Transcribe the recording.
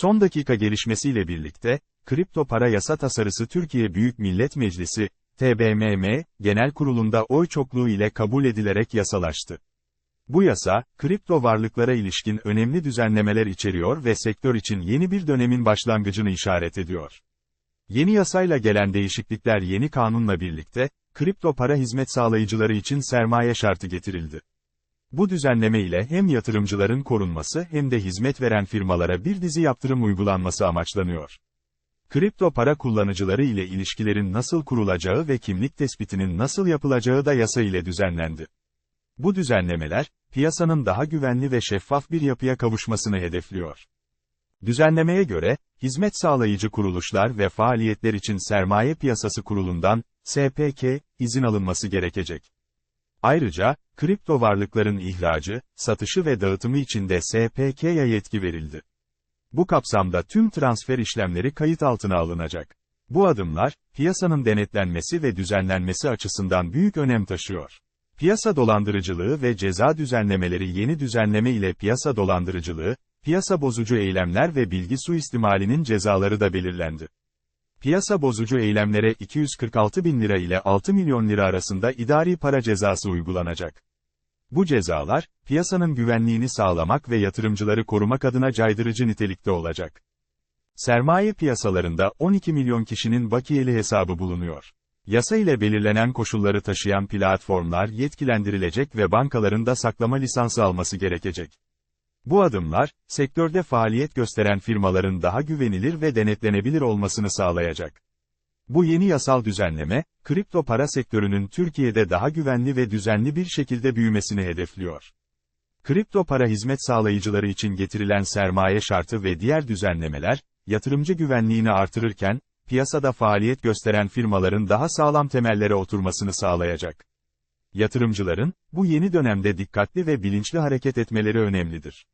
Son dakika gelişmesiyle birlikte, kripto para yasa tasarısı Türkiye Büyük Millet Meclisi, TBMM, Genel Kurulu'nda oy çokluğu ile kabul edilerek yasalaştı. Bu yasa, kripto varlıklara ilişkin önemli düzenlemeler içeriyor ve sektör için yeni bir dönemin başlangıcını işaret ediyor. Yeni yasayla gelen değişiklikler yeni kanunla birlikte, kripto para hizmet sağlayıcıları için sermaye şartı getirildi. Bu düzenleme ile hem yatırımcıların korunması hem de hizmet veren firmalara bir dizi yaptırım uygulanması amaçlanıyor. Kripto para kullanıcıları ile ilişkilerin nasıl kurulacağı ve kimlik tespitinin nasıl yapılacağı da yasa ile düzenlendi. Bu düzenlemeler, piyasanın daha güvenli ve şeffaf bir yapıya kavuşmasını hedefliyor. Düzenlemeye göre, hizmet sağlayıcı kuruluşlar ve faaliyetler için Sermaye Piyasası Kurulu'ndan, SPK, izin alınması gerekecek. Ayrıca, kripto varlıkların ihracı, satışı ve dağıtımı için de SPK'ya yetki verildi. Bu kapsamda tüm transfer işlemleri kayıt altına alınacak. Bu adımlar, piyasanın denetlenmesi ve düzenlenmesi açısından büyük önem taşıyor. Piyasa dolandırıcılığı ve ceza düzenlemeleri yeni düzenleme ile piyasa dolandırıcılığı, piyasa bozucu eylemler ve bilgi suistimalinin cezaları da belirlendi. Piyasa bozucu eylemlere 246 bin lira ile 6 milyon lira arasında idari para cezası uygulanacak. Bu cezalar, piyasanın güvenliğini sağlamak ve yatırımcıları korumak adına caydırıcı nitelikte olacak. Sermaye piyasalarında 12 milyon kişinin bakiyeli hesabı bulunuyor. Yasa ile belirlenen koşulları taşıyan platformlar yetkilendirilecek ve bankaların da saklama lisansı alması gerekecek. Bu adımlar, sektörde faaliyet gösteren firmaların daha güvenilir ve denetlenebilir olmasını sağlayacak. Bu yeni yasal düzenleme, kripto para sektörünün Türkiye'de daha güvenli ve düzenli bir şekilde büyümesini hedefliyor. Kripto para hizmet sağlayıcıları için getirilen sermaye şartı ve diğer düzenlemeler, yatırımcı güvenliğini artırırken, piyasada faaliyet gösteren firmaların daha sağlam temellere oturmasını sağlayacak. Yatırımcıların, bu yeni dönemde dikkatli ve bilinçli hareket etmeleri önemlidir.